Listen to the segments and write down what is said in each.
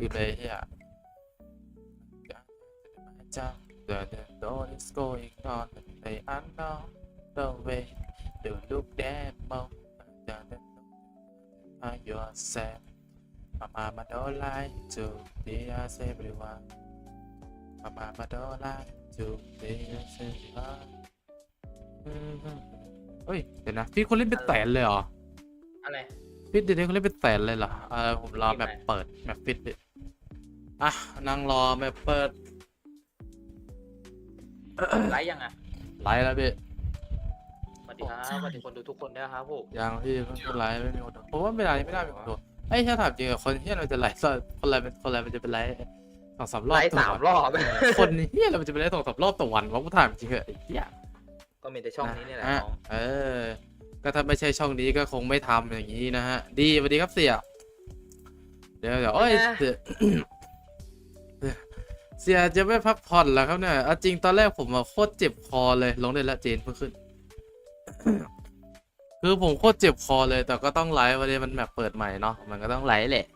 ลืมเลยเฮียจ้า The the door is going on they unknown the way don't look that more are yourself Mama ma don't lie to dear everyone Mama ma don't lie to dear everyone เฮ้ย เดี๋ยวนะ พี่คนเล่นเป็นแสนเลยเหรอ อะไรฟิตเดี๋ยวนี้เขาเล่นเป็นแสนเลยเหรอเออผมรอเกมแบไหนบเปิดแบบฟิตดิ อะนั่งรอแบบเปิดไลฟ์ยังอะไลฟ์แล้วพี่สวัสดีครับสวัสดีคนดูทุกคนด้วยครับผมยังพี่เพิ่งขึ้นไลฟ์ไม่มีคนดูผมว่าเวลานี้ไม่ได้มีคนดูไอ้ยถ้าถามจริงอะคนที่เราจะไลฟ์สดคนอะไรเป็นคนอะไรมันจะเป็นไลฟ์สองสามรอบไลฟ์ต่อสามวันรอบคนเฮียเรามันจะเป็นไลฟ์สองสามรอบต่อวันวะกูถามจริงเหอะไอ้เหี้ยก็มีแต่ช่องนี้นี่แหละอ่น้องเออ ก็ถ้าไม่ใช่ช่องนี้ก็คงไม่ทำอย่างนี้นะฮะ ดีสวัสดีครับเสี่ยเดี๋ยวเดี๋ยวเอ้ย เสี่ยเสียจะไม่พักผ่อนแล้วครับเนี่ยเอาจริงตอนแรกผมอะโคตรเจ็บคอเลยลงได้ละเจนเพิ่งขึ้น คือผมโคตรเจ็บคอเลย แต่ก็ต้องไลฟ์วันนี้มันแบบเปิดใหม่เนาะมันก็ต้องไลฟ์แหละ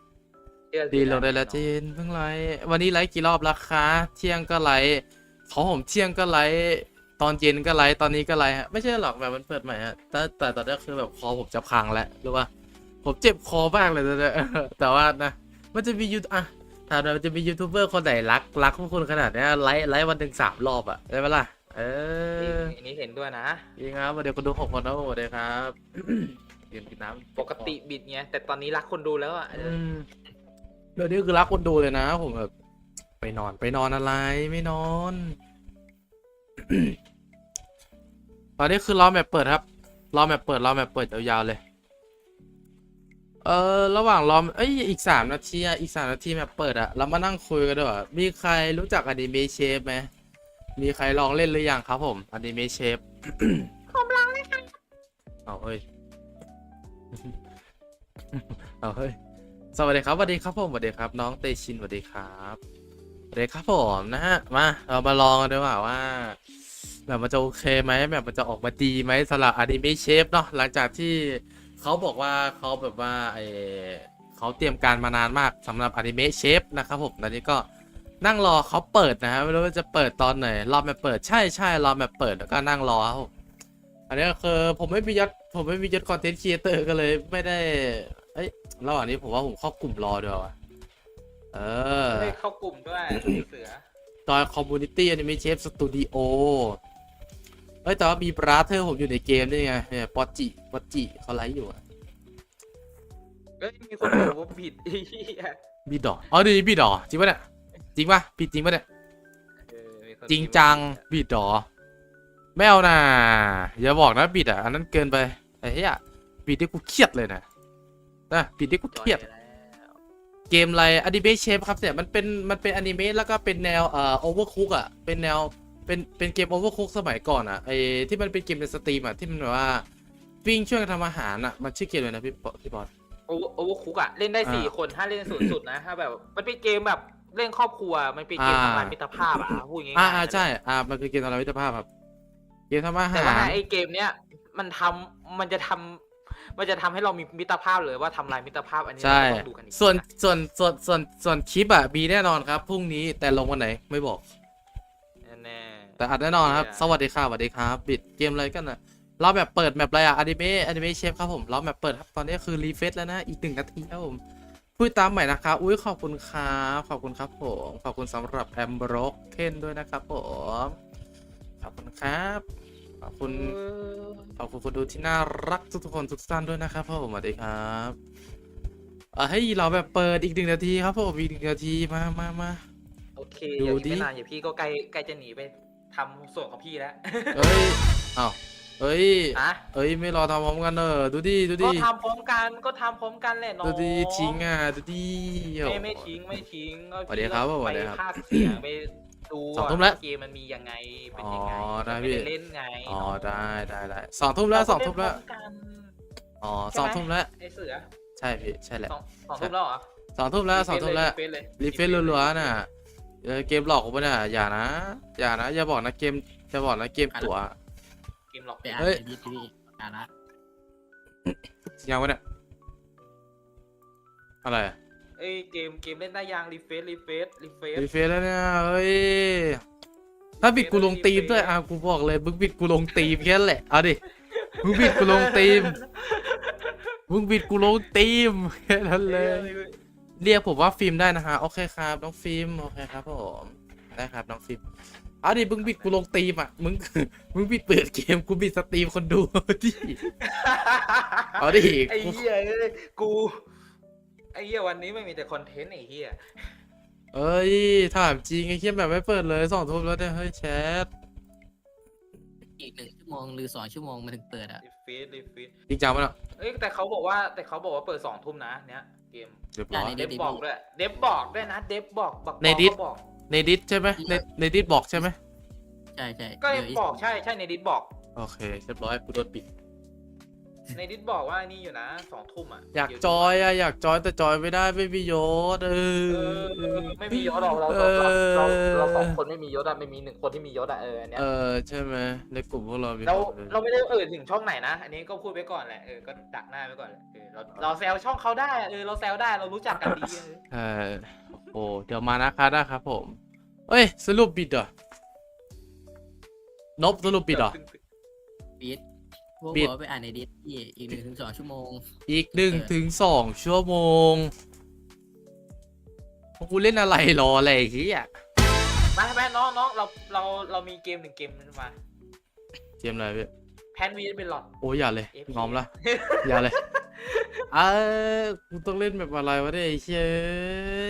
เชื่อดีลงได้ละเจนเพิ่งไลฟ์วันนี้ไลฟ์กี่รอบราคาเที่ยงก็ไลฟ์ของผมเที่ยงก็ไลฟ์ตอนเย็นก็ไลฟ์ตอนนี้ก็ไลฟ์ฮะไม่ใช่หรอกแบบมันเปิดใหม่ฮะแต่แต่ตอนนี้คือแบบคอผมจะพังแล้วหรือว่า ผมเจ็บคอมากเลยตอนนี้แต่ว่านะ มันจะมียูอะ ถามหน่อยมันจะมียูทูบเบอร์คนไหนรักรักพวกคุณขนาดเนี้ยไลฟ์ไลฟ์วันหนึ่งสามรอบอะได้ไหมล่ะ เอออันนี้เห็นด้วยนะ ยิงครับวันเดียวคนดูหกคนนะสวัสดีครับยืนกินน้ำปกติบิดเงี้ยแต่ตอนนี้รักคนดูแล้วอะอืมเดี๋ยวนี้คือรักคนดูเลยนะผมแบบไปนอนไปนอนอะไรไม่นอน ตอนนี้คือรอแมปเปิดครับ รอแมปเปิดรอแมปเปิดยาวๆเลย เออระหว่างรอเอ้ยอีกสามนาทีอะอีกสามนาทีแมปเปิดอะเรามานั่งคุยกันด้วยมีใครรู้จักอนิเมะเชฟไหมมีใครลองเล่นหรือยังครับผมอนิเมะเชฟผมลองเลยค่ะเอาเฮ้ยเอาเฮ้ยสวัสดีครับสวัสดีครับผมสวัสดีครับ น้องเตชินสวัสดีครับสวัสดีครับผมนะฮะมาเรามาลองกันดีกว่าว่าแบบมันจะโอเคไหมแบบมันจะออกมาดีไหมสำหรับอนิเมะเชฟเนาะหลังจากที่ เขาบอกว่าเขาแบบว่าไอเขาเตรียมการมานานมากสำหรับอนิเมะเชฟนะครับผมตอนนี้ก็นั่งรอเขาเปิดนะฮะไม่รู้ว่าจะเปิดตอนไหนรอมาเปิดใช่ใช่รอมาเปิดแล้วก็นั่งรอครับผมอันนี้ก็คือผมไม่มียศผมไม่มียศคอนเทนต์ครีเอเตอร์ก็เลยไม่ได้เอ้ยระหว่างนี้ผมว่าผมเข้ากลุ่มรอดีกว่าเออเฮ้ยเข้ากลุ่มด้วยเสือจอยคอมมูนิตี้อนิเมะเชฟสตูดิโอ เอ้ยแต่ว่ามีบราเธอร์ผมอยู่ในเกมด้วยไงเนี่ยปอจิปอจิเขาไลฟ์อยู่อะเฮ้ยมีคนบอกว่าผิดไอ้เหี้ยบิดดออ๋อดีบิดดอจริงปะเนี่ยจริงปะผิดจริงปะเนี่ยเออมีคนจริงจังบิดดอไม่เอานะอย่าบอกนะบิดอะอันนั้นเกินไปไอ้เหี้ยบิดที่กูเครียดเลยนะนะบิดที่กูจเคอยรียด ไปแล้วเกมอะไรอนิเมะเชฟครับเนี่ยมันเป็นมันเป็นอนิเมะแล้วก็เป็นแนวเอ่อโอเวอร์คุกอะเป็นแนว เป็นเป็นเกมโอเวอร์คุกสมัยก่อนอะไอที่มันเป็นเกมในสตรีมอะที่มันแบบว่าวิ่งช่วยกันทำอาหารอะมันชื่อเกมอะไรนะพี่ปอพี่บอสโอเวอร์โอเวอร์คุกอะเล่นได้สี่อ่าคนถ้าเล่นสูงสุดนะถ้าแบบมันเป็นเกมแบบเล่นครอบครัวมันเป็นเกมอ่าทำลายมิตรภาพอะพูดง่ายๆอ่าอ่าใช่อ่ามันคือเกมทำลายมิตรภาพครับเกมทำอาแต่หาว่ารไอ้เกมเนี้ยมันทำมันจะทำมันจะทำให้เรามีมิตรภาพเลยว่าทำลายมิตรภาพอันนี้ใช่เราต้องดูกันอีกส่วนนะส่วนส่วนส่วนส่วนคลิปอะมีแน่นอนครับพรุ่งนี้แต่ลงวันไหนไม่บอก แน่แต่อัดแน่นอนครับ Yeah. สวัสดีครับสวัสดีครับ บิดเกมอะไรกันนะเราแบบเปิดแบบอะไรอะอนิเมะอนิเมะเชฟครับผมเราแบบเปิดครับตอนนี้คือรีเฟซแล้วนะ อีกหนึ่งนาทีครับผมพูดตามใหม่นะครับอุ้ยขอบคุณครับขอบคุณครับผมขอบคุณสำหรับแอมบร็อกเคนด้วยนะครับผมขอบคุณครับขอบคุณเออขอบคุณคนดูที่น่ารักทุกๆคนทุกท่านด้วยนะครับผมสวัสดีครับเอ่อให้ยเราแบบเปิดอีกหนึ่งนาทีครับผมอีกหนึ่งนาทีมามามาโอ เคดูอย่าดิไม่นานอย่าพี่ก็ใกล้ใกล้จะหนีไปทำส่วนของพี่แล้วเอ้ยอ้าวเอ้ยนะเอ้ยไม่รอทำพร้อมกันเนอะดูดิดูก็ดิทำพร้อมกันก็ทำพร้อมกันแหละน้องดูดิทิ้งอะดูดิโอ้ไม่ไม่ทิ้งไม่ทิ้งก็สวัสดีครับพี่ก็สวัสดีครับไปภาคเสียงไปดูสองทุ่มแล้วาเกมมันมียังไงเป็นยังไงอ๋อได้ไม่พี่เล่นไงอ๋อได้ได้ได้สองทุ่มแล้วสองทุ่มแล้วเราก็เนพร้อกันอ๋อใช่สองไหมทุ่มแล้วไอเสือใช่พี่ใช่แหละสองสองทุ่มแล้วเหรอสองทุ่มแล้วสองทุ่มแล้วรีเฟซเลยรีเฟซรัวๆน่ะ เออเกมหลอกผมปะเนี่ยอย่านะ อย่านะ อย่าบอกนะเกมจะบอกนะเกมตั๋ว เกมหลอกไปอ่านเฮ้ย ในดีทีอ่านละยังวะเนี่ยอะไรอะเอ้อ้ยเกมเกมเล่นได้ยังรีเฟซรีเฟซรีเฟซรีเฟซแล้วเนี่ยเฮ้ยถ้าบิดกูลงตีมด้วยอะกูบอกเลยมึงบิดกูลงตีมแค่นั้นแหละเอาดิมึงบิดกูลงตีมมึงบิดกูลงตีมแค่นั้นเลย เรียกผมว่าฟิล์มได้นะฮะโอเคครับน้องฟิล์มโอเคครับผมได้ครับน้องฟิล์มเอาดิมึงบิดกูลงตีมอะมึงมึงบิดเปิดเกมกูบิดสตรีมคนดูดิเอาดิไอ้กูเหี้ยเอ้ยกูไอ้เหี้ยวันนี้ไม่มีแต่คอนเทนต์ไอ้เหี้ยเอ้ยถามจริงไอ้เคียแบบไม่เปิดเลยสองทุ่มแล้วเนี่ยเฮ้ยแชทอีกหนึ่งชั่วโมงหรือสองชั่วโมงมันถึงเปิดอะรีเฟซรีเฟซจริงจังปะเนาะเอ้ยแต่เขาบอกว่าแต่เขาบอกว่าเปิดสองทุ่มนะเนี้ย เกมเรียบร้อยได้เดในฟบอกด้วยเดฟบอกด้วยนะเดฟบอกบอกในดิส บอก ในดิสใช่ไหมในในดิสบอกใช่ไหมใช่ใช่ก็เดี๋ยวอีกบอกใช่ใช่ในดิสบอก โอเคเรียบร้อยกูโดนปิด ในดิสบอกว่านี่อยู่นะสองทุ่มอะอยากเดี๋วจอยอะอยากจอยแต่จอยไม่ได้ไม่มียศเอเออ อไม่มียศเราเราเอเราอเราเราสองคนไม่มียศอะไม่มีหนึ่งคนที่มียศอะเอออันเนี้ยเออใช่ไหมในกลุ่มพวกเรามีเราคนเลยเราไม่ได้เอ่ยถึงช่องไหนนะ อันนี้ก็พูดไว้ก่อนแหละเออก็ดักหน้าไว้ก่อนแหละเออเราเราแซวช่องเขาได้อะเออเราแซวได้เรารู้จักกันดีเออเออโอ้เดี๋ยวมานะคะได้ครับผมเอ้ยสรุปปิดเหรอนบสรุปปิดเหรอ ปิด พวกปิดบอกว่าไปอ่านในดิสที่อีกหนึ่งถึงสองชั่วโมง อีกหนึ่งเออถึงสองชั่วโมงพวกกูเล่นอะไรรออะไรอีกทีอะมาแม่น้องน้องเราเราเรามีเกมหนึ่งเกมมาเกมอะไรพี่แพนวีเป็นหลอด โอ้ยอย่าเลย FP งอมละ อย่าเลยเออกูต้องเล่นแบบอะไรวะเนี่ยไอ้เช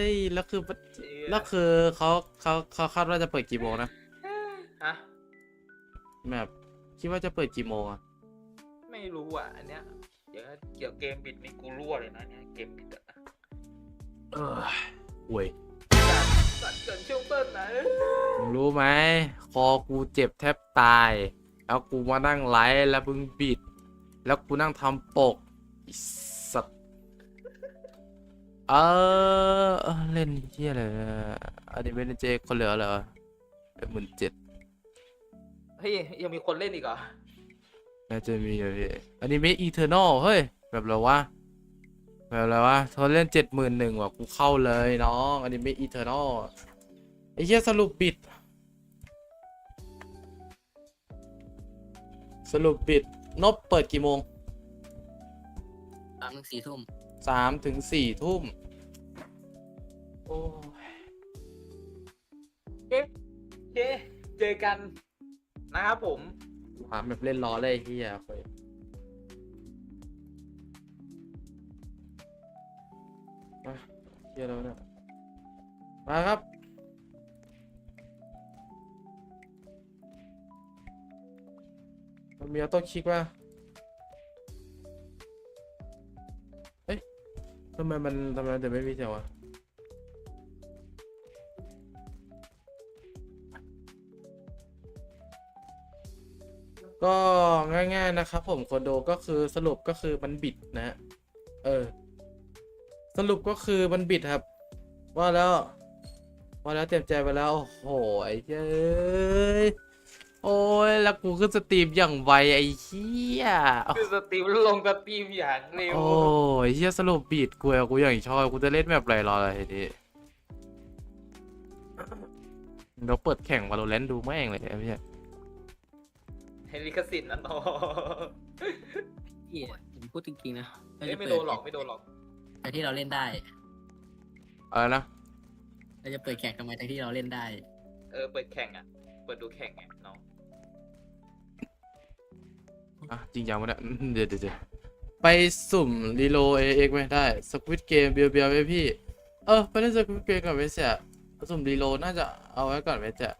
ยแล้วคือมันแล้วคือเขาเขาเขาคาดว่าจะเปิดกี่โมงนะฮะ แบบคิดว่าจะเปิดกี่โมงอะ ไม่รู้อะ อันเนี้ย เดี๋ยวเกี่ยวเกมบิดนี่กูรั่วเลยนะเนี่ยเกมบิดอะเออห่วยสั่นเกินช่วงต้นนะมึงรู้ไหมคอกูเจ็บแทบตาย แล้วกูมานั่งไลฟ์แล้วมึงบิด แล้วกูนั่งทำปกไอ้สัตว์เออเออเล่นเที่ยอะไรเนี่ยอันนี้เป็นเจคนเหลือเหรอเป็นหมื่นเจ็ดเฮ้ยยังมีคนเล่นอีกเหรอ น่าจะมีอยู่พี่อันนี้ไม่อีเทอร์นอลเฮ้ย แบบอะไรวะแบบอะไรวะทนเล่นเจ็ดหมื่นหนึ่งว่ะกูเข้าเลยน้องอันนี้ไม่อีเทอร์นอลไอ้เหี้ยสรุปบิด สรุปบิดนบเปิดกี่โมงสามถึงสี่ทุ่มสามถึงสี่ทุ่มโอ้ยโอเคเจอกันนะครับผม ถามแบบเล่นล้อเลยไอ้เฮียเฮ้ยมาเฮียวแล้วเนี่ยมาครับมันมีออโต้คลิกว่าเอ้ยทำไมมันทำไมแต่ไม่มีเสียงวะ ก็ง่าย ๆ นะครับ ผมคนโดก็คือสรุปก็คือมันบิดนะฮะเออ สรุปก็คือมันบิดครับ ว่าแล้ว ว่าแล้วเตรียมใจไปแล้ว โอ้โหไอ้เจ้ยโอ้ยแล้วกูขึ้นสตรีมอย่างไวไอ้เหี้ยคือสตรีมลงสตรีมอย่างเร็วโอ้ยเหี้ยสรุปบิดกูอะกูอย่างชอบกูจะเล่นแบบไรรออะไรทีนี้เดี๋ยวเปิดแข่งวาโลแรนดูแม่งเลยไอ้เหี้ยเฮ ลิคสิทธิ์นั่นอ๋อที่ผมพูดจริงๆนะเราเอ้ยจะไม่เปิโดนหรอกไม่โดนหรอกแต่ที่เราเล่นได้อะไรนะเราจะเปิดแข่งทำไมแต่ที่เราเล่นได้ เออ เปิดแข่งอะ เปิดดูแข่งอะน้องอะจริงจังวะเนี่ยอืมเดี๋ยวเดี๋ยวเดี๋ยวไปสุ่มรีโลเอ็กไหมได้สควิตเกมเบียวเบียวไหมพี่ เออไปเล่นสควิตเกมก่อนไหมเสียสุ่มรีโลน่าจะเอาไว้ก่อนไหมเสีย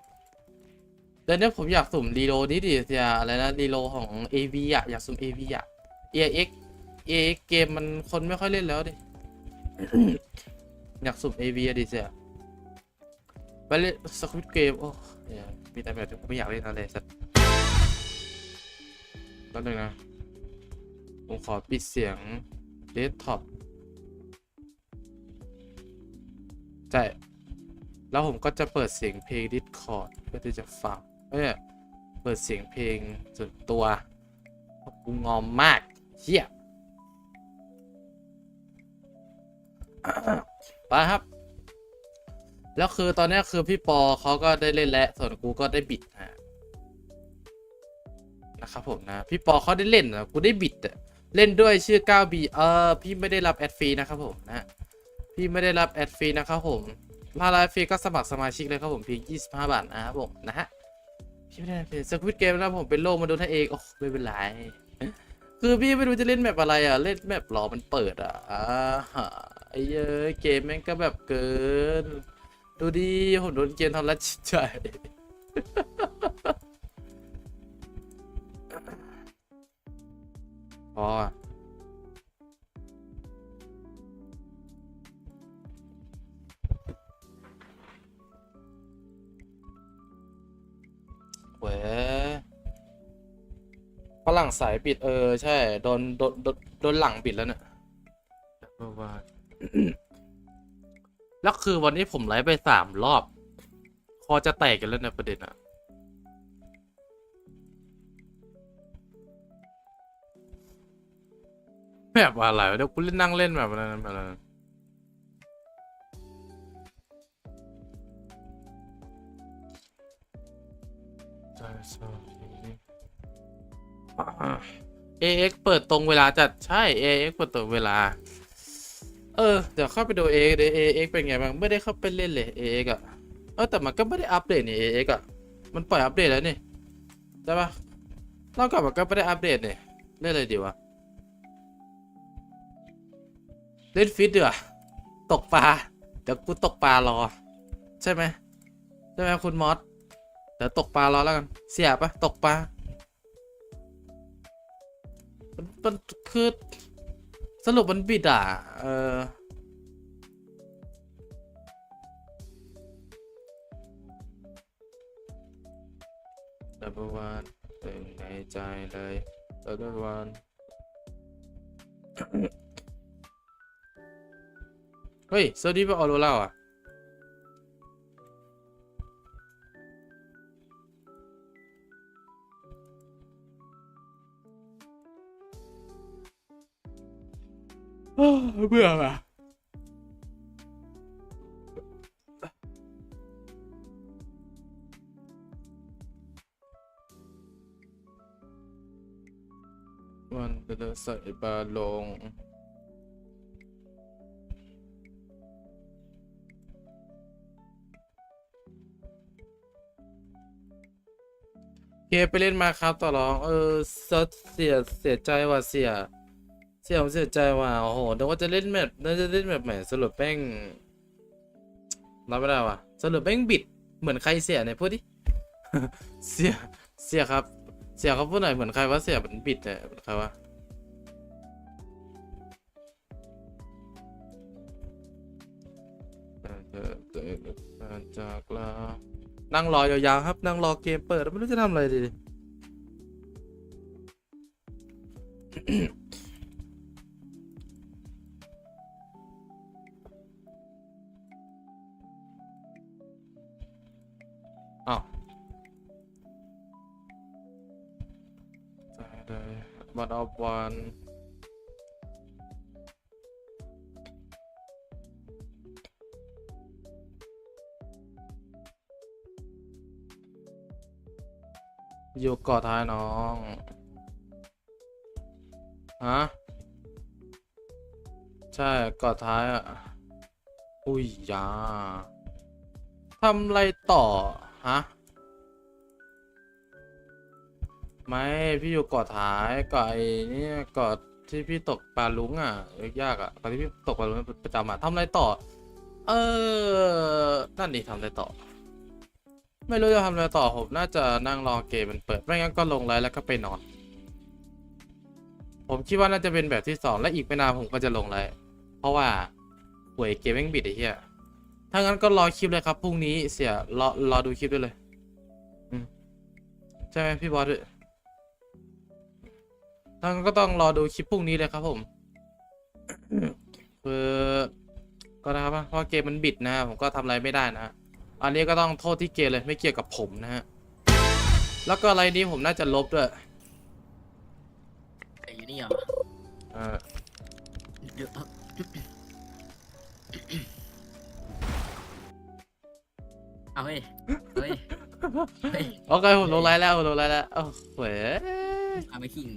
เดี๋ยวนี้ผมอยากสุ่มรีโลนี้ดิเสียอะไรนะรีโลของ AV อะอยากสุ่ม AV อะ EX EX เกมมันคนไม่ค่อยเล่นแล้วดิอยากสุ่ม AV อะดิเสียไปเล่นสควิตเกมโอ้ยมีแต่แบบที่ผมไม่อยากเล่นอะไรสักแป๊บนึงนะ ผมขอปิดเสียงเดสก์ท็อปใช่แล้วผมก็จะเปิดเสียงเพลง Discord เพื่อที่จะฟัง เอ้ยเปิดเสียงเพลงส่วนตัวกูงอมมากเฮียปไปครับ แล้วคือตอนนี้คือพี่ปอเขาก็ได้เล่นแล้วส่วนกูก็ได้บิดฮะนะครับผมนะ พี่ปอเขาได้เล่นนะกูได้บิดอะเล่นด้วยชื่อ 9B เออ พี่ไม่ได้รับแอดฟรีนะครับผมนะ พี่ไม่ได้รับแอดฟรีนะครับผมถ้ารับฟรีก็สมัครสมาชิกเลยครับผมเพียง25 บาทนะครับผมนะฮะ พี่ไม่ได้เป็นสควิตเกมแล้วผมเป็นโลกมาโดนท่าเองโอ้ไม่เป็นไรคือพี่ไม่รู้จะเล่นแมปอะไรอะ เล่นแมปหรอมันเปิดอะอ่าไอ้เยอะเกมแม่งก็แบบเกิน ดูดิผมโดนเกมทำร้ายจิตใจพอ วยฝรั่งสายปิดเออ ใช่ โดนโดนโดนหลังปิดแล้วเนี่ยว่าแล้วคือวันนี้ผมไลฟ์ไปสามรอบ คอจะแตกกันแล้วเนะประเด็นอะแบบอะไรเดี๋ยวกูเล่นนั่งเล่นแบบอะไรนแบบอะไรน AX เปิดตรงเวลาจัดใช่ AX เปิดตรงเวลา เออ เดี๋ยวเข้าไปดู AX เดี๋ยว AX เป็นไงบ้างไม่ได้เข้าไปเล่นเลย AX อะเออแต่มันก็ไม่ได้อัปเดตนี่ AX อะมันปล่อยอัปเดตแล้วนี่ใช่ปะนอกจากมันก็ไม่ได้อัปเดตนี่เล่นอะไรดีวะเล่นฟิตดีกว่าตกปลาเดี๋ยวกูตกปลารอ ใช่ไหมใช่ไหมคุณมอส ดี๋ยวตกปลารอแล้วกัน เสียปะตกปลามันมันคือสรุปมันบิดอะ เออ ดับเบิลวันตึงในใจเลยดับเบิลวันเฮ้ยสวัสดีป่ะออโรล่าอะ เบื่อว่ะวันจะใส่บาลงเคไปเล่นมาครับต่อรอง เออเสียเสียใจว่ะเสีย เสียผมเสียใจว่ะโอ้โหนึกว่าจะเล่นแมปน่าจะเล่นแมปใหม่สรุปแป้งรับไม่ได้ว่ะสรุปแป้งบิดเหมือนใครเสียเนี่ยพูดดิเสียเสียครับ เสียเขาพูดหน่อยเหมือนใครว่าเสียมันบิดเนี่ยใครวะจากลานั่งรอยาวๆครับ นั่งรอเกมเปิดไม่รู้จะทำอะไรดี บัตรออฟวันอยู่เกาะท้ายน้อง ฮะ ใช่เกาะท้ายอะ อุ้ยยาทำไรต่อ ฮะ ไม่พี่อยู่เกาะท้ายเกาะไอ้เนี่ยเกาะที่พี่ตกปลาลุงอะยากอะตอนที่พี่ตกปลาลุงประจำอะทำอะไรต่อ เออนั่นดิทำอะไรต่อ ไม่รู้จะทำอะไรต่อผมน่าจะนั่งรอเกมมันเปิดไม่งั้นก็ลงไลน์แล้วก็ไปนอน ผมคิดว่าน่าจะเป็นแบบที่สองและอีกไม่นานผมก็จะลงไลน์เพราะว่าหวยเกมแม่งบิดไอ้เหี้ยถ้างั้นก็รอคลิปเลยครับพรุ่งนี้เสียรอรอดูคลิปด้วยเลยใช่ไหมพี่บอสด้วย ถ้างั้นก็ต้องรอดูคลิปพรุ่งนี้เลยครับผมคือก็นะครับเพราะเกมมันบิดนะผมก็ทำอะไรไม่ได้นะ อันนี้ก็ต้องโทษที่เกมเลยไม่เกี่ยวกับผมนะฮะ แล้วก็อะไรนี้ผมน่าจะลบด้วยแต่อยู่นี่เหรอเออเดี๋ยวเอาเฮ้ยเฮ้ย เฮ้ย โอเคผมลงไลน์แล้วผมลงไลน์แล้วโอ้โหเว้ยเอาไปขิง